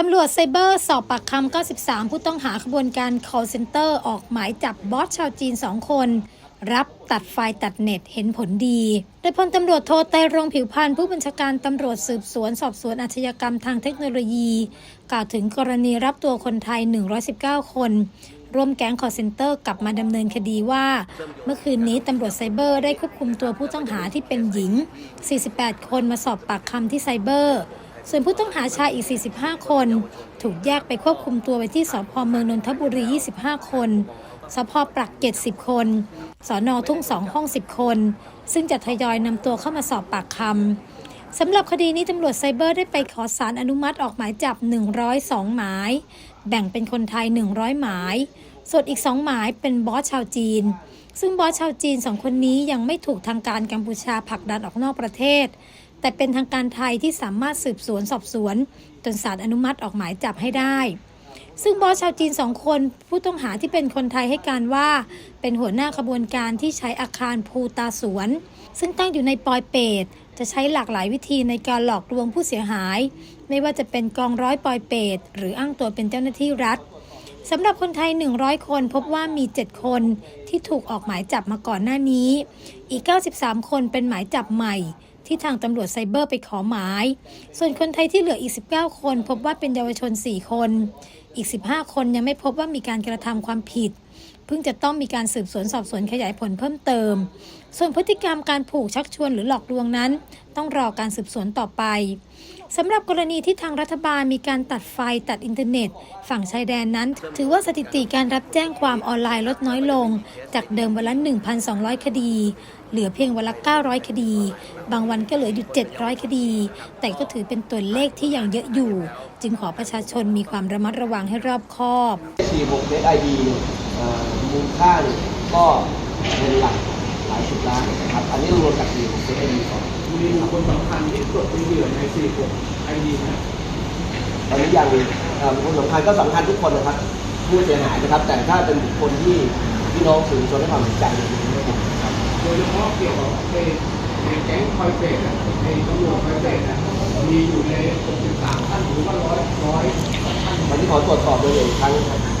ตำรวจไซเบอร์สอบปากคำ 93 ผู้ต้องหาขบวนการ call center ออกหมายจับบอสชาวจีน 2 คน รับตัดไฟตัดเน็ตเห็นผลดีโดยพลตำรวจโทไตรรงผิวพันธ์ผู้บัญชาการตำรวจสืบสวน สอบสวนอาชญากรรมทางเทคโนโลยี กล่าวถึงกรณีรับตัวคนไทย 119 คน ร่วมแก๊งคอร์เซนเตอร์กลับมาดำเนินคดีว่า เมื่อคืนนี้ตำรวจไซเบอร์ได้ควบคุมตัวผู้ต้องหาที่เป็นหญิง 48 คนมาสอบปากคำที่ไซเบอร์ ส่วนผู้ต้องหาชายอีก 45 คน ถูกแยกไปควบคุมตัวไว้ที่สพเมืองนนทบุรี 25 คนสพปรักเกร็ด10 คน สอนอทุ่งสองห้อง 10 คน ซึ่งจะทยอยนำตัวเข้ามาสอบปากคำสำหรับคดีนี้ตำรวจไซเบอร์ได้ไปขอสารอนุมัติออกหมายจับ 102 หมาย แบ่งเป็นคนไทย 100 หมาย ส่วนอีก 2 หมายเป็นบอสชาวจีน ซึ่งบอสชาวจีนสองคนนี้ยังไม่ถูกทางการกัมพูชาผลักดันออกนอกประเทศ แต่เป็นทางการไทยที่สามารถสืบสวนสอบสวน จนศาลอนุมัติออกหมายจับให้ได้ ซึ่งบอสชาวจีนสองคนผู้ต้องหาที่เป็นคนไทยให้การว่า เป็นหัวหน้าขบวนการที่ใช้อาคารภูตาสวน ซึ่งตั้งอยู่ในปอยเปตจะใช้หลากหลายวิธีในการหลอกลวงผู้เสียหาย ไม่ว่าจะเป็นกองร้อยปอยเปตหรืออ้างตัวเป็นเจ้าหน้าที่รัฐสำหรับคนไทย 100 คนพบว่ามี 7 คนที่ถูกออกหมายจับมาก่อนหน้านี้ อีก 93 คนเป็นหมายจับใหม่ ที่ทางตำรวจไซเบอร์ไปขอหมาย ส่วนคนไทยที่เหลืออีก 19 คน พบว่าเป็นเยาวชน 4 คน อีก 15 คนยังไม่พบว่ามีการกระทำความผิด เพิ่งจะต้องมีการสืบสวนสอบสวนขยายผลเพิ่มเติม ส่วนพฤติกรรมการผูกชักชวนหรือหลอกลวงนั้น ต้องรอการสืบสวนต่อไปสำหรับกรณีที่ทางรัฐบาลมีการตัดไฟตัดอินเทอร์เน็ต ฝั่งชายแดนนั้น ถือว่าสถิติการรับแจ้งความออนไลน์ลดน้อยลง จากเดิมวันละ 1,200 คดี เหลือเพียงวันละ 900 คดี บางวันก็เหลืออยู่ 700 คดี แต่ก็ถือเป็นตัวเลขที่ยังเยอะอยู่ จึงขอประชาชนมีความระมัดระวังให้รอบคอบ 46 เมตรไอดี มูลค่าเนี่ยก็เป็นหลักหลายสิบล้านนะครับ อันนี้รวมจาก46เมตรไอดีก่อนมีบุคคลสำคัญที่ตกเป็นเหยื่อใน46ไอดีนะตอนนี้ยังเอ่อบุคคลสำคัญก็สำคัญทุกคนนะครับผู้เสียหายนะครับ แต่ถ้าเป็นบุคคลที่พี่น้องสื่อมวลชนให้ความสนใจเนี่ยไม่ผมครับโดยเฉพาะเกี่ยวกับในในแก๊งคอยเฟสอะในตำรวจคอยเฟสอะมีอยู่ใน63ท่านหรือว่าร้อยร้อยท่านวันนี้ขอตรวจสอบโดยละเอียดอีกครั้งนะครับ